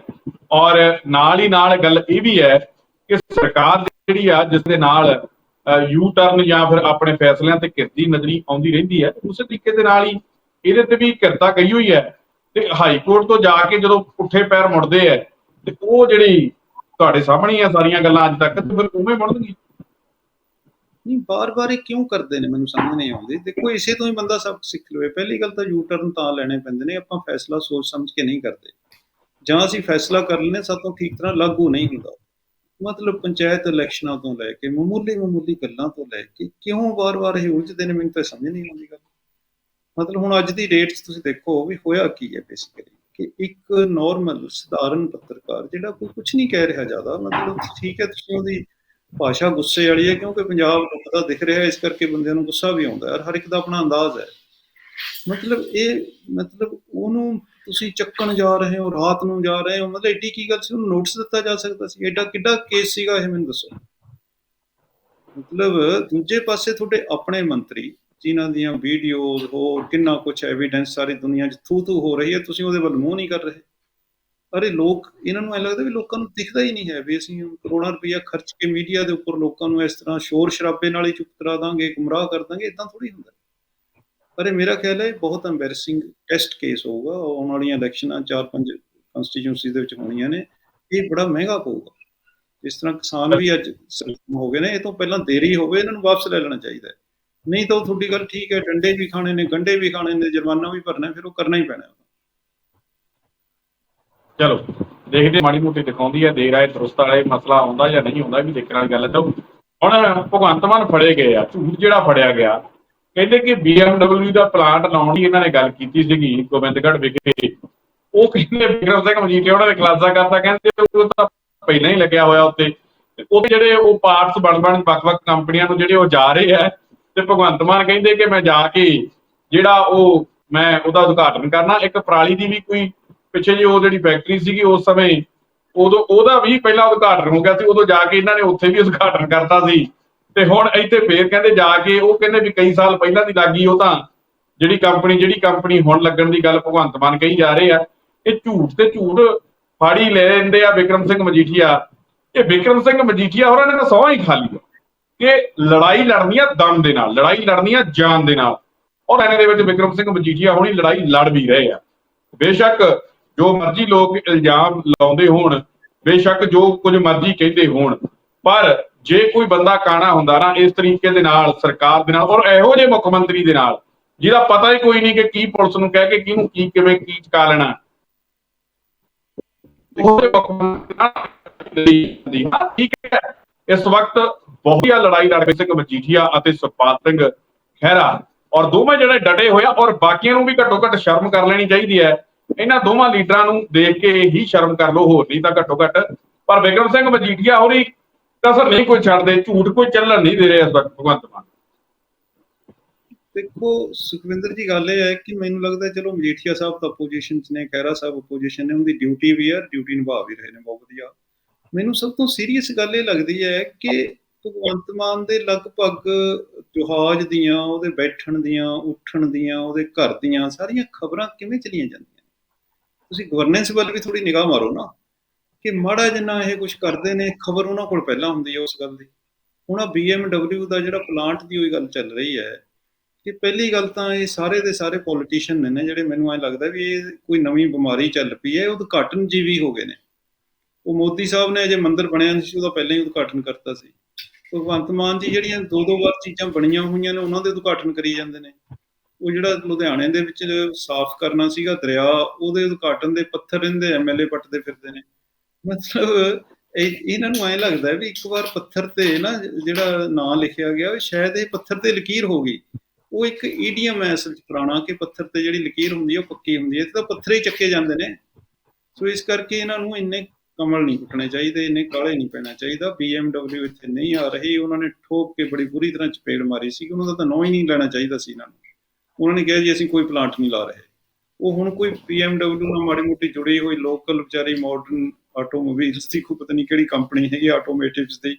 ਔਰ ਨਾਲ ਹੀ ਨਾਲ ਗੱਲ ਇਹ ਵੀ ਹੈ ਕਿ ਸਰਕਾਰ ਜਿਹੜੀ ਆ ਜਿਸ ਦੇ ਨਾਲ ਯੂ ਟਰਨ ਜਾਂ ਫਿਰ ਆਪਣੇ ਫੈਸਲਿਆਂ ਤੇ ਕਿਰਤੀ ਨਜ਼ਰੀ ਆਉਂਦੀ ਰਹਿੰਦੀ ਹੈ ਉਸੇ ਤਰੀਕੇ ਦੇ ਨਾਲ ਹੀ ਇਹਦੇ ਤੇ ਵੀ ਕਿਰਤਾ ਕਹੀ ਹੋਈ ਹੈ, ਤੇ ਹਾਈ ਕੋਰਟ ਤੋਂ ਜਾ ਕੇ ਜਦੋਂ ਪੁੱਠੇ ਪੈਰ ਮੁੜਦੇ ਆ ਤੇ ਉਹ ਜਿਹੜੀ ਤੁਹਾਡੇ ਸਾਹਮਣੇ ਆ ਸਾਰੀਆਂ ਗੱਲਾਂ ਅੱਜ ਤੱਕ, ਤੇ ਫਿਰ ਉਵੇਂ ਮੁੜਨਗੀਆਂ ਨਹੀਂ, ਬਾਰ-ਬਾਰ ਇਹ ਕਿਉਂ ਕਰਦੇ ਨੇ? ਮੈਨੂੰ ਸਮਝ ਨਹੀਂ ਆਉਂਦੀ। ਦੇਖੋ, ਇਸੇ ਤੋਂ ਹੀ ਬੰਦਾ ਸਭ ਸਿੱਖ ਲਵੇ। ਪਹਿਲੀ ਗੱਲ ਤਾਂ ਯੂ ਟਰਨ ਤਾਂ ਲੈਣੇ ਪੈਂਦੇ ਨੇ, ਆਪਾਂ ਫੈਸਲਾ ਸੋਚ ਸਮਝ ਕੇ ਨਹੀਂ ਕਰਦੇ। ਜਾਂ ਅਸੀਂ ਫੈਸਲਾ ਕਰ ਲੈਨੇ ਸਾਤੋਂ ਠੀਕ ਤਰ੍ਹਾਂ ਲਾਗੂ ਨਹੀਂ ਹੁੰਦਾ। ਮਤਲਬ ਪੰਚਾਇਤ ਇਲੈਕਸ਼ਨਾਂ ਤੋਂ ਲੈ ਕੇ ਮਾਮੂਲੀ ਮਾਮੂਲੀ ਗੱਲਾਂ ਤੋਂ ਲੈ ਕੇ ਕਿਉਂ ਵਾਰ-ਵਾਰ ਇਹ ਉਲਝਦੇ ਨੇ, ਮੈਨੂੰ ਤਾਂ ਸਮਝ ਨਹੀਂ ਆਉਂਦੀ ਗੱਲ। ਮਤਲਬ ਹੁਣ ਅੱਜ ਦੀ ਡੇਟ 'ਚ ਤੁਸੀਂ ਦੇਖੋ ਵੀ ਹੋਇਆ ਕੀ ਹੈ ਬੇਸਿਕਲੀ ਕਿ ਇੱਕ ਨਾਰਮਲ ਸਧਾਰਨ ਪੱਤਰਕਾਰ ਜਿਹੜਾ ਕੋਈ ਕੁਝ ਨਹੀਂ ਕਹਿ ਰਿਹਾ ਜ਼ਿਆਦਾ, ਮਤਲਬ ਠੀਕ ਹੈ ਤੁਸੀਂ ਉਹਦੀ ਭਾਸ਼ਾ ਗੁੱਸੇ ਵਾਲੀ ਹੈ ਕਿਉਂਕਿ ਪੰਜਾਬ ਦਾ ਦਿਖ ਰਿਹਾ, ਇਸ ਕਰਕੇ ਬੰਦਿਆਂ ਨੂੰ ਗੁੱਸਾ ਵੀ ਆਉਂਦਾ ਹੈ ਹਰ ਇੱਕ ਦਾ ਆਪਣਾ ਅੰਦਾਜ਼ ਹੈ। ਮਤਲਬ ਇਹ ਮਤਲਬ ਉਹਨੂੰ ਤੁਸੀਂ ਚੱਕਣ ਜਾ ਰਹੇ ਹੋ, ਰਾਤ ਨੂੰ ਜਾ ਰਹੇ ਹੋ, ਮਤਲਬ ਐਡੀ ਕੀ ਗੱਲ ਸੀ? ਉਹਨੂੰ ਨੋਟਿਸ ਦਿੱਤਾ ਜਾ ਸਕਦਾ ਸੀ। ਏਡਾ ਕਿੱਡਾ ਕੇਸ ਸੀਗਾ ਇਹ ਮੈਨੂੰ ਦੱਸੋ। ਮਤਲਬ ਦੂਜੇ ਪਾਸੇ ਤੁਹਾਡੇ ਆਪਣੇ ਮੰਤਰੀ, ਜਿਨ੍ਹਾਂ ਦੀਆਂ ਵੀਡੀਓਜ਼ ਹੋਰ ਕਿੰਨਾ ਕੁਝ ਐਵੀਡੈਂਸ ਸਾਰੀ ਦੁਨੀਆ 'ਚ ਥੂ ਥੂ ਹੋ ਰਹੀ ਹੈ, ਤੁਸੀਂ ਉਹਦੇ ਵੱਲ ਮੂੰਹ ਨਹੀਂ ਕਰ ਰਹੇ। ਅਰੇ ਲੋਕ, ਇਹਨਾਂ ਨੂੰ ਐ ਲੱਗਦਾ ਵੀ ਲੋਕਾਂ ਨੂੰ ਦਿਖਦਾ ਹੀ ਨਹੀਂ ਹੈ ਵੀ ਅਸੀਂ ਕਰੋੜਾਂ ਰੁਪਇਆ ਖਰਚ ਕੇ ਮੀਡੀਆ ਦੇ ਉੱਪਰ ਲੋਕਾਂ ਨੂੰ ਇਸ ਤਰ੍ਹਾਂ ਸ਼ੋਰ ਸ਼ਰਾਬੇ ਨਾਲ ਹੀ ਚੁੱਪ ਕਰਾ ਦਾਂਗੇ, ਗੁੰਮਰਾਹ ਕਰ ਦਾਂਗੇ ਇਦਾਂ ਥੋੜੀ ਹੁੰਦਾ। ਪਰ ਇਹ ਮੇਰਾ ਖਿਆਲ ਹੈ ਬਹੁਤ ਐਮਬੈਰਸਿੰਗ ਟੈਸਟ ਕੇਸ ਹੋਊਗਾ। ਆਉਣ ਵਾਲੀਆਂ ਇਲੈਕਸ਼ਨਾਂ ਚਾਰ ਪੰਜ ਕਨਸਟੀਚਿਊਂਸੀ ਦੇ ਵਿੱਚ ਹੋਣੀਆਂ ਨੇ। ਇਹ ਬੜਾ ਮਹਿੰਗਾ ਪਊਗਾ। ਜਿਸ ਤਰ੍ਹਾਂ ਕਿਸਾਨ ਵੀ ਅੱਜ ਸਰਗਰਮ ਹੋ ਗਏ ਨੇ। ਇਹ ਤੋਂ ਪਹਿਲਾਂ ਦੇਰੀ ਹੋਵੇ, ਇਹਨਾਂ ਨੂੰ ਵਾਪਸ ਲੈ ਲੈਣਾ ਚਾਹੀਦਾ ਨਹੀਂ ਤਾਂ ਤੁਹਾਡੀ ਗੱਲ ਠੀਕ ਹੈ, ਡੰਡੇ ਵੀ ਖਾਣੇ ਨੇ, ਗੰਡੇ ਵੀ ਖਾਣੇ ਨੇ, ਜੁਰਮਾਨਾ ਵੀ ਭਰਨਾ ਫਿਰ ਉਹ ਕਰਨਾ ਹੀ ਪੈਣਾ ਚਲੋ, ਦੇਖਦੇ ਮਾੜੀ ਮੋਟੀ ਦਿਖਾਉਂਦੀ ਹੈ, ਦੇਰ ਆਏ, ਦਰੁਸਤ ਵਾਲੇ ਮਸਲਾ ਆਉਂਦਾ ਜਾਂ ਨਹੀਂ ਆਉਂਦਾ ਵੀ ਦੇਖਣ ਵਾਲੀ ਗੱਲ ਹੈ। ਤਾਂ ਹੁਣ ਭਗਵੰਤ ਮਾਨ ਫੜੇ ਗਏ ਆ, ਝੂਠ ਜਿਹੜਾ ਫੜਿਆ ਗਿਆ ਕਹਿੰਦੇ ਕਿ BMW ਦਾ ਪਲਾਂਟ ਲਾਉਣ ਦੀ ਇਹਨਾਂ ਨੇ ਗੱਲ ਕੀਤੀ ਸੀਗੀ, ਗੋਬਿੰਦਗੜ੍ਹ ਵਿਖੇ। ਉਹ ਕਹਿੰਦੇ ਵਿਕਰਮ ਸਿੰਘ ਮਜੀਠੀਆ ਉਹਨਾਂ ਨੇ ਖੁਲਾਸਾ ਕਰਤਾ, ਕਹਿੰਦੇ ਉਹ ਤਾਂ ਪਹਿਲਾਂ ਹੀ ਲੱਗਿਆ ਹੋਇਆ ਉੱਤੇ ਉਹ ਜਿਹੜੇ ਉਹ ਪਾਰਟਸ ਬਣ ਬਣ ਵੱਖ-ਵੱਖ ਕੰਪਨੀਆਂ ਨੂੰ ਜਿਹੜੇ ਉਹ ਜਾ ਰਹੇ ਆ, ਤੇ ਭਗਵੰਤ ਮਾਨ ਕਹਿੰਦੇ ਕਿ ਮੈਂ ਜਾ ਕੇ ਜਿਹੜਾ ਉਹ ਮੈਂ ਉਹਦਾ ਉਦਘਾਟਨ ਕਰਨਾ, ਇੱਕ ਪਰਾਲੀ ਦੀ ਵੀ ਕੋਈ ਪਿੱਛੇ ਜੀ ਉਹ ਜਿਹੜੀ ਫੈਕਟਰੀ ਸੀਗੀ ਉਸ ਸਮੇਂ, ਉਦੋਂ ਉਹਦਾ ਵੀ ਪਹਿਲਾਂ ਉਦਘਾਟਨ ਹੋ ਗਿਆ ਸੀ, ਉਦੋਂ ਜਾ ਕੇ ਇਹਨਾਂ ਨੇ ਉੱਥੇ ਵੀ ਉਦਘਾਟਨ ਕਰਤਾ ਸੀ। ਤੇ ਹੁਣ ਇੱਥੇ ਫੇਰ ਕਹਿੰਦੇ ਜਾ ਕੇ ਉਹ ਕਹਿੰਦੇ ਵੀ ਕਈ ਸਾਲ ਪਹਿਲਾਂ ਦੀ ਲੱਗੀ ਉਹ ਤਾਂ ਜਿਹੜੀ ਕੰਪਨੀ ਜਿਹੜੀ ਕੰਪਨੀ ਹੁਣ ਲੱਗਣ ਦੀ ਗੱਲ ਭਗਵੰਤ ਮਾਨ ਕਹੀ ਜਾ ਰਹੇ ਆ, ਇਹ ਝੂਠ ਤੇ ਝੂਠ ਫਾੜੀ ਲੈ ਲੈਂਦੇ ਆ ਵਿਕਰਮ ਸਿੰਘ ਮਜੀਠੀਆ। ਇਹ ਵਿਕਰਮ ਸਿੰਘ ਮਜੀਠੀਆ ਹੋਰਾਂ ਨੇ ਤਾਂ ਸਹੁੰ ਹੀ ਖਾ ਲਈ ਆ ਕਿ ਲੜਾਈ ਲੜਨੀ ਆ ਦਮ ਦੇ ਨਾਲ, ਲੜਾਈ ਲੜਨੀ ਆ ਜਾਨ ਦੇ ਨਾਲ। ਔਰ ਇਹਨਾਂ ਦੇ ਵਿੱਚ ਵਿਕਰਮ ਸਿੰਘ ਮਜੀਠੀਆ ਹੋਣੀ ਲੜਾਈ ਲੜ ਵੀ ਰਹੇ ਆ। ਬੇਸ਼ੱਕ ਜੋ ਮਰਜ਼ੀ ਲੋਕ ਇਲਜ਼ਾਮ ਲਾਉਂਦੇ ਹੋਣ, ਬੇਸ਼ੱਕ ਜੋ ਕੁਝ ਮਰਜ਼ੀ ਕਹਿੰਦੇ ਹੋਣ, ਪਰ ਜੇ ਕੋਈ ਬੰਦਾ ਕਾਣਾ ਹੁੰਦਾ ਨਾ, ਇਸ ਤਰੀਕੇ ਦੇ ਨਾਲ ਸਰਕਾਰ ਦੇ ਨਾਲ ਔਰ ਇਹੋ ਜਿਹੇ ਮੁੱਖ ਮੰਤਰੀ ਦੇ ਨਾਲ, ਜਿਹਦਾ ਪਤਾ ਹੀ ਕੋਈ ਨਹੀਂ ਕਿ ਕੀ ਪੁਲਿਸ ਨੂੰ ਕਹਿ ਕੇ ਕਿਹਨੂੰ ਕੀ, ਕਿਵੇਂ ਕੀ ਚਕਾ ਲੈਣਾ। ਉਹਦੇ ਮੁੱਖ ਮੰਤਰੀ ਨਾਲ ਠੀਕ ਹੈ। ਇਸ ਵਕਤ ਬਹੁਤ ਲੜਾਈ ਲੜ ਰਹੇ ਸਿੰਘ ਮਜੀਠੀਆ ਅਤੇ ਸੁਖਪਾਲ ਸਿੰਘ ਖਹਿਰਾ। ਔਰ ਦੋਵੇਂ ਜਿਹੜੇ ਡਟੇ ਹੋਇਆ ਔਰ ਬਾਕੀਆਂ ਨੂੰ ਵੀ ਘੱਟੋ ਘੱਟ ਸ਼ਰਮ ਕਰ ਲੈਣੀ ਚਾਹੀਦੀ ਹੈ। ਇਹਨਾਂ ਦੋਵਾਂ ਲੀਡਰਾਂ ਨੂੰ ਦੇਖ ਕੇ ਹੀ ਸ਼ਰਮ ਕਰ ਲਓ, ਹੋਰ ਨਹੀਂ ਤਾਂ ਘੱਟੋ ਘੱਟ ਪਰ ਵਿਕਰਮ ਸਿੰਘ ਮਜੀਠੀਆ ਹੋਰੀ ਕਸਰ ਨਹੀਂ ਕੋਈ ਛੱਡਦੇ, ਝੂਠ ਕੋਈ ਚੱਲਣ ਨਹੀਂ ਦੇ ਰਹੇ ਇਸ ਵਕਤ ਭਗਵੰਤ ਮਾਨ। ਦੇਖੋ, ਸੁਖਵਿੰਦਰ ਜੀ, ਗੱਲ ਇਹ ਹੈ ਕਿ ਮੈਨੂੰ ਲੱਗਦਾ ਚਲੋ ਮਜੀਠੀਆ ਸਾਹਿਬ ਤਾਂ ਆਪੋਜੀਸ਼ਨ ਚ ਨੇ ਖੈਰਾ ਸਾਹਿਬ ਆਪੋਜੀਸ਼ਨ ਨੇ, ਉਹਦੀ ਡਿਊਟੀ ਵੀ ਹੈ ਡਿਊਟੀ ਨਿਭਾ ਵੀ ਰਹੇ ਨੇ, ਬਹੁਤ ਵਧੀਆ। ਮੈਨੂੰ ਸਭ ਤੋਂ ਸੀਰੀਅਸ ਗੱਲ ਇਹ ਲੱਗਦੀ ਹੈ ਕਿ ਭਗਵੰਤ ਮਾਨ ਦੇ ਲਗਭਗ ਜਹਾਜ਼ ਦੀਆਂ, ਉਹਦੇ ਬੈਠਣ ਦੀਆਂ, ਉੱਠਣ ਦੀਆਂ, ਉਹਦੇ ਘਰ ਦੀਆਂ ਸਾਰੀਆਂ ਖਬਰਾਂ ਕਿਵੇਂ ਚਲੀਆਂ ਜਾਂਦੀਆਂ ਤੁਸੀਂ ਗਵਰਨੈਂਸ ਵੱਲ ਵੀ ਥੋੜੀ ਨਿਗਾਹ ਮਾਰੋ ਨਾ। ਕਿ ਮਾੜਾ ਜਿੰਨਾ ਇਹ ਕੁਝ ਕਰਦੇ ਨੇ, ਖਬਰ ਉਹਨਾਂ ਕੋਲ ਪਹਿਲਾਂ ਹੁੰਦੀ ਹੈ ਉਸ ਗੱਲ ਦੀ। ਹੁਣ ਆ BMW ਦਾ ਜਿਹੜਾ ਪਲਾਂਟ ਦੀ ਹੋਈ ਗੱਲ ਚੱਲ ਰਹੀ ਹੈ ਕਿ ਪਹਿਲੀ ਗੱਲ ਤਾਂ ਇਹ ਸਾਰੇ ਦੇ ਸਾਰੇ ਪੋਲੀਟੀਸ਼ੀਅਨ ਨੇ ਨਾ ਜਿਹੜੇ ਮੈਨੂੰ ਐ ਲੱਗਦਾ ਵੀ ਇਹ ਕੋਈ ਨਵੀਂ ਬਿਮਾਰੀ ਚੱਲ ਪਈ ਹੈ ਉਦਘਾਟਨ ਜੀਵੀ ਹੋ ਗਏ ਨੇ। ਉਹ ਮੋਦੀ ਸਾਹਿਬ ਨੇ ਅਜੇ ਮੰਦਿਰ ਬਣਿਆ ਸੀ, ਉਹਦਾ ਪਹਿਲਾਂ ਹੀ ਉਦਘਾਟਨ ਕਰਤਾ ਸੀ। ਭਗਵੰਤ ਮਾਨ ਜੀ ਜਿਹੜੀਆਂ ਦੋ ਦੋ ਵਾਰ ਚੀਜ਼ਾਂ ਬਣੀਆਂ ਹੋਈਆਂ ਨੇ, ਉਹਨਾਂ ਦੇ ਉਦਘਾਟਨ ਕਰੀ ਜਾਂਦੇ ਨੇ। ਉਹ ਜਿਹੜਾ ਲੁਧਿਆਣੇ ਦੇ ਵਿੱਚ ਸਾਫ਼ ਕਰਨਾ ਸੀਗਾ ਦਰਿਆ, ਉਹਦੇ ਉਦਘਾਟਨ ਦੇ ਪੱਥਰ ਰਹਿੰਦੇ ਐਮਐਲਏ ਪੱਟਦੇ ਫਿਰਦੇ ਨੇ। ਮਤਲਬ ਇਹਨਾਂ ਨੂੰ ਐ ਲੱਗਦਾ ਵੀ ਇੱਕ ਵਾਰ ਪੱਥਰ ਤੇ ਨਾ ਜਿਹੜਾ ਨਾਂ ਲਿਖਿਆ ਗਿਆ, ਉਹ ਸ਼ਾਇਦ ਇਹ ਪੱਥਰ ਤੇ ਲਕੀਰ ਹੋ ਗਈ। ਉਹ ਇੱਕ ਈਡੀਅਮ ਹੈ ਅਸਲ ਚ ਪੁਰਾਣਾ ਕਿ ਪੱਥਰ ਤੇ ਜਿਹੜੀ ਲਕੀਰ ਹੁੰਦੀ ਹੈ ਉਹ ਪੱਕੀ ਹੁੰਦੀ ਹੈ ਤੇ ਤਾਂ ਪੱਥਰੇ ਹੀ ਚੱਕੇ ਜਾਂਦੇ ਨੇ। ਸੋ ਇਸ ਕਰਕੇ ਇਹਨਾਂ ਨੂੰ ਇੰਨੇ ਕਮਲ ਨਹੀਂ ਕੁੱਟਣੇ ਚਾਹੀਦੇ, ਇੰਨੇ ਕਾਲੇ ਨਹੀਂ ਪੈਣਾ ਚਾਹੀਦਾ। BMW ਇੱਥੇ ਨਹੀਂ ਆ ਰਹੀ, ਉਹਨਾਂ ਨੇ ਠੋਕ ਕੇ ਬੜੀ ਬੁਰੀ ਤਰ੍ਹਾਂ ਚਪੇੜ ਮਾਰੀ ਸੀ ਉਹਨਾਂ ਦਾ ਤਾਂ ਨਾਂ ਹੀ ਨਹੀਂ ਲੈਣਾ ਚਾਹੀਦਾ ਸੀ ਇਹਨਾਂ ਨੂੰ। ਉਹਨਾਂ ਨੇ ਕਿਹਾ ਜੀ, ਅਸੀਂ ਕੋਈ ਪਲਾਂਟ ਨਹੀਂ ਲਾ ਰਹੇ। ਉਹ ਹੁਣ ਕੋਈ BMW ਨਾਲ ਮਾੜੀ ਮੋਟੀ ਜੁੜੀ ਹੋਈ ਲੋਕਲ ਵਿਚਾਰੀ ਮਾਡਰਨ ਆਟੋਮੋਬਾਈਲਸ ਦੀ ਕੋਈ ਪਤਾ ਨਹੀਂ ਕਿਹੜੀ ਕੰਪਨੀ ਹੈਗੀ ਆਟੋਮੋਟਿਵਸ ਦੀ।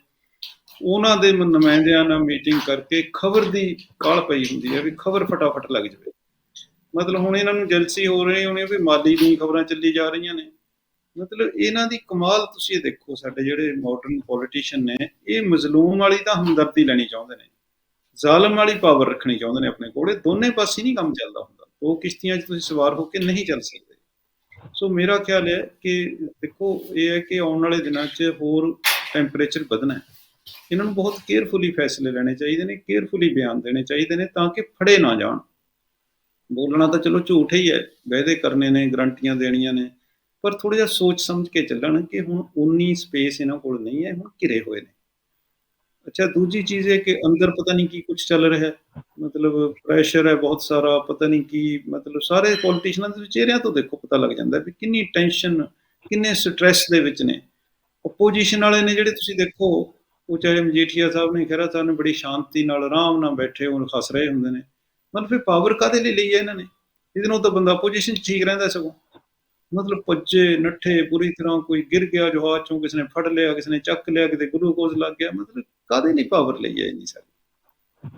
ਉਹਨਾਂ ਦੇ ਨੁਮਾਇੰਦਿਆਂ ਨਾਲ ਮੀਟਿੰਗ ਕਰਕੇ ਖਬਰ ਦੀ ਕਾਲ ਪਈ ਹੁੰਦੀ ਹੈ ਵੀ ਖਬਰ ਫਟਾਫਟ ਲੱਗ ਜਾਵੇ। ਮਤਲਬ ਹੁਣ ਇਹਨਾਂ ਨੂੰ ਜਲਸੀ ਹੋ ਰਹੀ ਹੋਣੀ ਵੀ ਮਾਲੀ ਦੀਆਂ ਖਬਰਾਂ ਚੱਲੀ ਜਾ ਰਹੀਆਂ ਨੇ। ਮਤਲਬ ਇਹਨਾਂ ਦੀ ਕਮਾਲ ਤੁਸੀਂ ਇਹ ਦੇਖੋ, ਸਾਡੇ ਜਿਹੜੇ ਮਾਡਰਨ ਪੋਲੀਟੀਸ਼ੀਅਨ ਨੇ, ਇਹ ਮਜ਼ਲੂਮ ਵਾਲੀ ਤਾਂ ਹਮਦਰਦੀ ਲੈਣੀ ਚਾਹੁੰਦੇ ਨੇ। ਜ਼ਾਲਮ ਵਾਲੀ ਪਾਵਰ ਰੱਖਣੀ ਚਾਹੁੰਦੇ ਨੇ ਆਪਣੇ ਕੋਲ। ਦੋਨੇ ਪਾਸੇ ਨਹੀਂ ਕੰਮ ਚੱਲਦਾ ਹੁੰਦਾ। ਦੋ ਕਿਸ਼ਤੀਆਂ 'ਚ ਤੁਸੀਂ ਸਵਾਰ ਹੋ ਕੇ ਨਹੀਂ ਚੱਲ ਸਕਦੇ। ਸੋ ਮੇਰਾ ਖਿਆਲ ਹੈ ਕਿ ਦੇਖੋ, ਇਹ ਹੈ ਕਿ ਆਉਣ ਵਾਲੇ ਦਿਨਾਂ 'ਚ ਹੋਰ ਟੈਂਪਰੇਚਰ ਵਧਣਾ ਹੈ। ਇਹਨਾਂ ਨੂੰ ਬਹੁਤ ਕੇਅਰਫੁਲੀ ਫੈਸਲੇ ਲੈਣੇ ਚਾਹੀਦੇ ਨੇ ਕੇਅਰਫੁਲੀ ਬਿਆਨ ਦੇਣੇ ਚਾਹੀਦੇ ਨੇ ਤਾਂ ਕਿ ਫੜੇ ਨਾ ਜਾਣ। ਬੋਲਣਾ ਤਾਂ ਚਲੋ ਝੂਠ ਹੀ ਹੈ, ਵਾਅਦੇ ਕਰਨੇ ਨੇ, ਗਰੰਟੀਆਂ ਦੇਣੀਆਂ ਨੇ, ਪਰ ਥੋੜਾ ਜਿਹਾ ਸੋਚ ਸਮਝ ਕੇ ਚੱਲਣ ਕਿ ਹੁਣ ਉਨੀ ਸਪੇਸ ਇਹਨਾਂ ਕੋਲ ਨਹੀਂ ਹੈ, ਹੁਣ ਘਿਰੇ ਹੋਏ ਨੇ। ਅੱਛਾ, ਦੂਜੀ ਚੀਜ਼ ਹੈ ਕਿ ਅੰਦਰ ਪਤਾ ਨਹੀਂ ਕੀ ਕੁਝ ਚੱਲ ਰਿਹਾ ਹੈ। ਮਤਲਬ ਪ੍ਰੈਸ਼ਰ ਹੈ ਬਹੁਤ ਸਾਰਾ, ਪਤਾ ਨਹੀਂ ਕੀ, ਮਤਲਬ ਸਾਰੇ ਪੋਲੀਟੀਸ਼ੀਅਨਾਂ ਦੇ ਚਿਹਰਿਆਂ ਤੋਂ ਦੇਖੋ ਪਤਾ ਲੱਗ ਜਾਂਦਾ ਵੀ ਕਿੰਨੀ ਟੈਨਸ਼ਨ ਕਿੰਨੇ ਸਟ੍ਰੈਸ ਦੇ ਵਿੱਚ ਨੇ। ਆਪੋਜੀਸ਼ਨ ਵਾਲੇ ਨੇ ਜਿਹੜੇ ਤੁਸੀਂ ਦੇਖੋ, ਉਹ ਚਾਹੇ ਮਜੀਠੀਆ ਸਾਹਿਬ ਨੇ ਖਹਿਰਾ ਸਾਹਿਬ ਨੇ ਬੜੀ ਸ਼ਾਂਤੀ ਨਾਲ, ਆਰਾਮ ਨਾਲ ਬੈਠੇ ਉਹ ਖਸ ਰਹੇ ਹੁੰਦੇ ਨੇ। ਮਤਲਬ ਫਿਰ ਪਾਵਰ ਕਾਦੇ ਲਈ ਲਈ ਹੈ ਇਹਨਾਂ ਨੇ? ਇਹਦੇ ਨਾਲ ਤਾਂ ਬੰਦਾ ਪੋਜੀਸ਼ਨ ਠੀਕ ਰਹਿੰਦਾ ਸਗੋਂ। ਮਤਲਬ ਭੱਜੇ, ਨੱਠੇ ਪੂਰੀ ਤਰ੍ਹਾਂ ਕੋਈ ਗਿਰ ਗਿਆ ਜਹਾਜ਼ ਚੋਂ ਕਿਸੇ ਨੇ ਫੜ ਲਿਆ, ਕਿਸੇ ਨੇ ਚੱਕ ਲਿਆ, ਕਿਤੇ ਗਲੂਕੋਜ਼ ਲੱਗ ਗਿਆ, ਮਤਲਬ ਕਾਦੇ ਲਈ ਪਾਵਰ ਲਈ ਹੈ ਇੰਨੀ ਸਾਰੀ?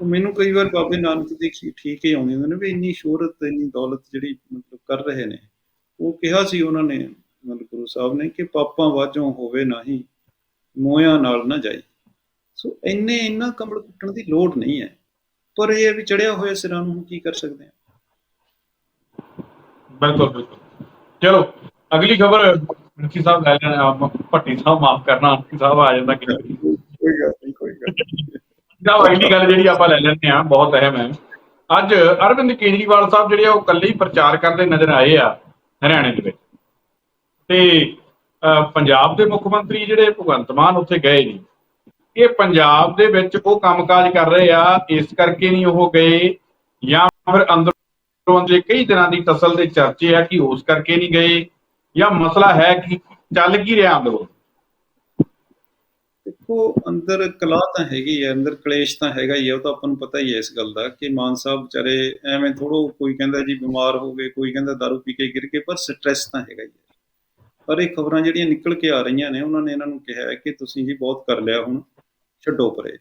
ਮੈਨੂੰ ਕਈ ਵਾਰ ਬਾਬੇ ਨਾਨਕ ਦੀ ਠੀਕ ਹੀ ਆਉਂਦੀ ਹੁੰਦੀ ਨੇ ਵੀ ਇੰਨੀ ਸ਼ੋਹਰਤ, ਇੰਨੀ ਦੌਲਤ ਜਿਹੜੀ ਮਤਲਬ ਕਰ ਰਹੇ ਨੇ, ਉਹ ਕਿਹਾ ਸੀ ਉਹਨਾਂ ਨੇ, ਮਤਲਬ ਗੁਰੂ ਸਾਹਿਬ ਨੇ ਕਿ ਪਾਪਾਂ ਵਾਜੋਂ ਹੋਵੇ ਨਹੀਂ, ਮੋਇਆਂ ਨਾਲ ਨਾ ਜਾਈ। ਸੋ ਇੰਨੇ, ਇੰਨਾ ਕੰਬਲ ਕੁੱਟਣ ਦੀ ਲੋੜ ਨਹੀਂ ਹੈ। ਪਰ ਇਹ ਵੀ ਚੜਿਆ ਹੋਇਆ ਸਿਰਾਂ ਨੂੰ ਕੀ ਕਰ ਸਕਦੇ ਆ ਬਿਲਕੁਲ ਬਿਲਕੁਲ। ਚਲੋ ਅਗਲੀ ਖਬਰ ਮੁਖੀ ਸਾਹਿਬ ਲੈ ਲੈਣ ਆਪ ਭੱਟੀ ਸਾਹਿਬ ਮਾਫ ਕਰਨਾ ਮੁਖੀ ਸਾਹਿਬ ਆ ਜਾਂਦਾ ਕਿ ਕੋਈ ਗੱਲ ਨਹੀਂ ਕੋਈ ਗੱਲ ਸਾਹਿਬ ਅਗਲੀ ਗੱਲ ਜਿਹੜੀ ਆਪਾਂ ਲੈ ਲੈਂਦੇ ਆ ਬਹੁਤ ਅਹਿਮ ਹੈ। ਅੱਜ ਅਰਵਿੰਦ ਕੇਜਰੀਵਾਲ ਸਾਹਿਬ ਜਿਹੜੇ ਆ ਉਹ ਇਕੱਲੇ ਹੀ ਪ੍ਰਚਾਰ ਕਰਦੇ ਨਜ਼ਰ ਆਏ ਆ ਹਰਿਆਣੇ ਦੇ ਵਿੱਚ। ਤੇ ਪੰਜਾਬ ਦੇ ਮੁੱਖ ਮੰਤਰੀ ਜਿਹੜੇ ਭਗਵੰਤ ਮਾਨ ਉੱਥੇ ਗਏ ਨਹੀਂ ਇਹ ਪੰਜਾਬ ਦੇ ਵਿੱਚ ਉਹ ਕੰਮਕਾਜ ਕਰ ਰਹੇ ਆ ਇਸ ਕਰਕੇ ਨਹੀਂ ਉਹ ਗਏ ਜਾਂ ਫਿਰ ਅੰਦਰੋਂ ਅੰਦਰ ਕਈ ਦਿਨਾਂ ਦੀ ਤਸਲ ਦੇ ਚਰਚੇ ਆ ਕਿ ਉਸ ਕਰਕੇ ਨਹੀਂ ਗਏ, ਜਾਂ ਮਸਲਾ ਹੈ ਕਿ ਚੱਲ ਕੀ ਰਿਹਾ ਅੰਦਰੋਂ? ਦੇਖੋ, ਅੰਦਰ ਕਲਾ ਤਾਂ ਹੈਗੀ ਹੈ ਅੰਦਰ ਕਲੇਸ਼ ਤਾਂ ਹੈਗਾ ਹੀ ਹੈ ਉਹ ਤਾਂ ਆਪਾਂ ਨੂੰ ਪਤਾ ਹੀ ਹੈ ਇਸ ਗੱਲ ਦਾ ਕਿ ਮਾਨ ਸਾਹਿਬ ਵਿਚਾਰੇ ਐਵੇਂ ਥੋੜੋ ਕੋਈ ਕਹਿੰਦਾ ਜੀ ਬਿਮਾਰ ਹੋ ਗਏ, ਕੋਈ ਕਹਿੰਦਾ ਦਾਰੂ ਪੀ ਕੇ ਗਿਰ ਕੇ ਪਰ ਸਟ੍ਰੈਸ ਤਾਂ ਹੈਗਾ ਹੀ ਹੈ ਪਰ ਇਹ ਖਬਰਾਂ ਜਿਹੜੀਆਂ ਨਿਕਲ ਕੇ ਆ ਰਹੀਆਂ ਨੇ, ਉਹਨਾਂ ਨੇ ਇਹਨਾਂ ਨੂੰ ਕਿਹਾ ਕਿ ਤੁਸੀਂ ਜੀ ਬਹੁਤ ਕਰ ਲਿਆ ਹੁਣ, ਛੱਡੋ ਪਰੇ।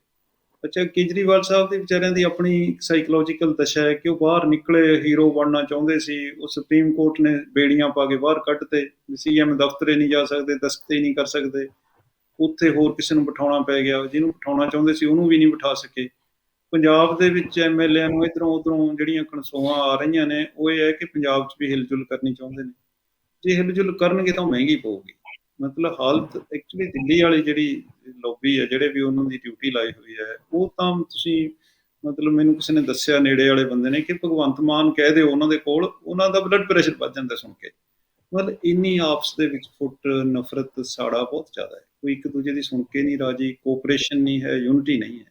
ਅੱਛਾ, ਕੇਜਰੀਵਾਲ ਸਾਹਿਬ ਦੇ ਵਿਚਾਰਿਆਂ ਦੀ ਆਪਣੀ ਸਾਈਕੋਲੋਜੀਕਲ ਦਸ਼ਾ ਹੈ ਕਿ ਉਹ ਬਾਹਰ ਨਿਕਲੇ ਹੀਰੋ ਬਣਨਾ ਚਾਹੁੰਦੇ ਸੀ, ਉਹ ਸੁਪਰੀਮ ਕੋਰਟ ਨੇ ਬੇੜੀਆਂ ਪਾ ਕੇ ਬਾਹਰ ਕੱਢਤੇ ਸੀਐਮ ਦਫ਼ਤਰੇ ਨਹੀਂ ਜਾ ਸਕਦੇ, ਦਸਤੇ ਨਹੀਂ ਕਰ ਸਕਦੇ, ਉੱਥੇ ਹੋਰ ਕਿਸੇ ਨੂੰ ਬਿਠਾਉਣਾ ਪੈ ਗਿਆ, ਜਿਹਨੂੰ ਬਿਠਾਉਣਾ ਚਾਹੁੰਦੇ ਸੀ, ਉਹਨੂੰ ਵੀ ਨਹੀਂ ਬਿਠਾ ਸਕੇ। ਪੰਜਾਬ ਦੇ ਵਿੱਚ ਐਮਐਲਏ ਨੂੰ ਇਧਰੋਂ ਉਧਰੋਂ ਜਿਹੜੀਆਂ ਕਨਸੋਆਂ ਆ ਰਹੀਆਂ ਨੇ, ਉਹ ਇਹ ਹੈ ਕਿ ਪੰਜਾਬ 'ਚ ਵੀ ਹਿਲਜੁਲ ਕਰਨੀ ਚਾਹੁੰਦੇ ਨੇ। ਜੇ ਹਿਲਜੁਲ ਕਰਨਗੇ ਤਾਂ ਉਹ ਮਹਿੰਗੀ ਪਊਗੀ। ਮਤਲਬ ਹਾਲਤ ਐਕਚੁਅਲੀ ਦਿੱਲੀ ਵਾਲੀ ਜਿਹੜੀ ਲੋਬੀ ਹੈ ਜਿਹੜੇ ਵੀ ਉਹਨਾਂ ਦੀ ਡਿਊਟੀ ਲਾਈ ਹੋਈ ਹੈ, ਉਹ ਤਾਂ ਤੁਸੀਂ ਮਤਲਬ ਮੈਨੂੰ ਕਿਸੇ ਨੇ ਦੱਸਿਆ, ਨੇੜੇ ਵਾਲੇ ਬੰਦੇ ਨੇ ਕਿ ਭਗਵੰਤ ਮਾਨ ਕਹਿ ਦਿਓ ਉਹਨਾਂ ਦੇ ਕੋਲ, ਉਹਨਾਂ ਦਾ ਬਲੱਡ ਪ੍ਰੈਸ਼ਰ ਵੱਧ ਜਾਂਦਾ ਸੁਣ ਕੇ। ਮਤਲਬ ਇੰਨੀ ਆਪਸ ਦੇ ਵਿੱਚ ਫੁੱਟ, ਨਫ਼ਰਤ, ਸਾੜਾ ਬਹੁਤ ਜ਼ਿਆਦਾ ਹੈ। ਕੋਈ ਇੱਕ ਦੂਜੇ ਦੀ ਸੁਣ ਕੇ ਨਹੀਂ ਰਾਜੀ ਕੋਆਪਰੇਸ਼ਨ ਨਹੀਂ ਹੈ ਯੂਨਿਟੀ ਨਹੀਂ ਹੈ।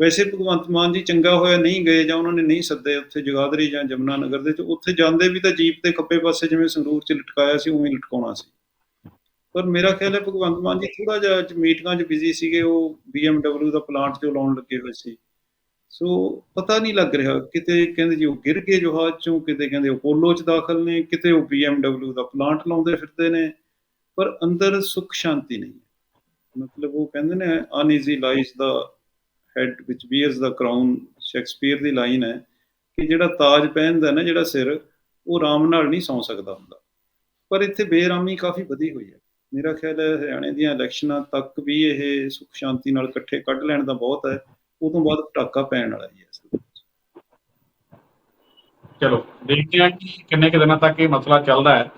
ਵੈਸੇ ਭਗਵੰਤ ਮਾਨ ਜੀ ਚੰਗਾ ਹੋਇਆ ਨਹੀਂ ਗਏ ਜਾਂ ਉਹਨਾਂ ਨੇ ਨਹੀਂ ਸੱਦੇ ਉੱਥੇ ਜਗਾਦਰੀ ਜਾਂ ਜਮਨਾ ਨਗਰ ਦੇ ਚ ਉੱਥੇ ਜਾਂਦੇ ਵੀ ਤਾਂ ਜੀਪ ਦੇ ਖੱਬੇ ਪਾਸੇ ਜਿਵੇਂ ਸੰਗਰੂਰ ਚ ਲਟਕਾਇਆ ਸੀ, ਉਵੇਂ ਲਟਕਾਉਣਾ ਸੀ। ਪਰ ਮੇਰਾ ਖਿਆਲ ਹੈ ਭਗਵੰਤ ਮਾਨ ਜੀ ਥੋੜਾ ਜਿਹਾ ਮੀਟਿੰਗਾਂ 'ਚ ਬਿਜ਼ੀ ਸੀਗੇ, ਉਹ BMW ਦਾ ਪਲਾਂਟ ਜੋ ਲਾਉਣ ਲੱਗੇ ਹੋਏ ਸੀ। ਸੋ ਪਤਾ ਨਹੀਂ ਲੱਗ ਰਿਹਾ ਕਿਤੇ ਕਹਿੰਦੇ ਜੀ ਉਹ ਗਿਰ ਗਏ ਜਹਾਜ਼ ਚੋਂ, ਕਿਤੇ ਕਹਿੰਦੇ ਅਪੋਲੋ 'ਚ ਦਾਖਲ ਨੇ, ਕਿਤੇ ਉਹ BMW ਦਾ ਪਲਾਂਟ ਲਾਉਂਦੇ ਫਿਰਦੇ ਨੇ, ਪਰ ਅੰਦਰ ਸੁੱਖ ਸ਼ਾਂਤੀ ਨਹੀਂ ਮਤਲਬ ਉਹ ਕਹਿੰਦੇ ਨੇ uneasy lies the head which bears the crown Shakespeare the line ਹੈ ਕਿ ਜਿਹੜਾ ਤਾਜ ਪਹਿਨਦਾ ਨਾ ਜਿਹੜਾ ਸਿਰ, ਉਹ ਆਰਾਮ ਨਾਲ ਨਹੀਂ ਸੌਂ ਸਕਦਾ ਹੁੰਦਾ। ਪਰ ਇੱਥੇ ਬੇਰਾਮੀ ਕਾਫੀ ਵਧੀ ਹੋਈ ਹੈ। ਮੇਰਾ ਖਿਆਲ ਹੈ ਹਰਿਆਣੇ ਦੀਆਂ ਇਲੈਕਸ਼ਨਾਂ ਤੱਕ ਵੀ ਇਹ ਸੁਖ ਸ਼ਾਂਤੀ ਨਾਲ ਇਕੱਠੇ ਕੱਢ ਲੈਣ ਦਾ ਬਹੁਤ ਹੈ ਉਹ ਤੋਂ ਬਾਅਦ ਪਟਾਕਾ ਪੈਣ ਵਾਲਾ ਹੀ ਹੈ ਚਲੋ ਦੇਖਦੇ ਹਾਂ ਕਿ ਕਿੰਨੇ ਕੁ ਦਿਨਾਂ ਤੱਕ ਇਹ ਮਸਲਾ ਚੱਲਦਾ ਹੈ।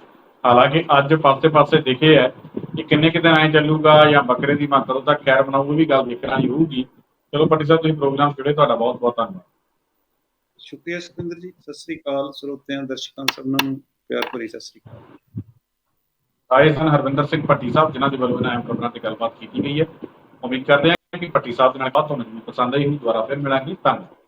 ਹਾਲਾਂਕਿ ਅੱਜ ਪਾਸੇ-ਪਾਸੇ ਦਿਖੇ ਹੈ ਕਿ ਕਿੰਨੇ ਕੁ ਦਿਨ ਐ ਚੱਲੂਗਾ ਜਾਂ ਬੱਕਰੇ ਦੀ ਮਾਂ ਕਦੋਂ ਤੱਕ ਖੈਰ ਬਣਾਊ ਉਹ ਵੀ ਗੱਲ ਦੇਖਣਾ ਹੀ ਹੋਊਗੀ। ਚਲੋ ਪੱਟੀ ਸਾਹਿਬ ਤੁਸੀਂ ਪ੍ਰੋਗਰਾਮ ਜਿਹੜੇ ਤੁਹਾਡਾ ਬਹੁਤ-ਬਹੁਤ ਧੰਨਵਾਦ। ਸ਼ੁਕਰੀਆ ਸੁਖਿੰਦਰ ਜੀ ਸਤਿ ਸ੍ਰੀ ਅਕਾਲ ਸਰੋਤਿਆਂ ਦਰਸ਼ਕਾਂ ਸਭਨਾਂ ਨੂੰ ਪਿਆਰ ਭਰੀ ਸਤਿ ਸ੍ਰੀ ਅਕਾਲ। ਆਏ ਸਨ ਹਰਵਿੰਦਰ ਸਿੰਘ ਭੱਟੀ ਸਾਹਿਬ, ਜਿਨ੍ਹਾਂ ਦੇ ਵੱਲੋਂ ਇਹਨਾਂ ਪ੍ਰੋਗਰਾਮ ਤੇ ਗੱਲਬਾਤ ਕੀਤੀ ਗਈ ਹੈ। ਉਮੀਦ ਕਰਦੇ ਹਾਂ ਕਿ ਭੱਟੀ ਸਾਹਿਬ ਦੇ ਨਾਲ ਬਾਤ ਤੁਹਾਨੂੰ ਪਸੰਦ ਆਈ ਹੋਈ ਦੁਬਾਰਾ ਫਿਰ ਮਿਲਾਂਗੇ। ਧੰਨਵਾਦ।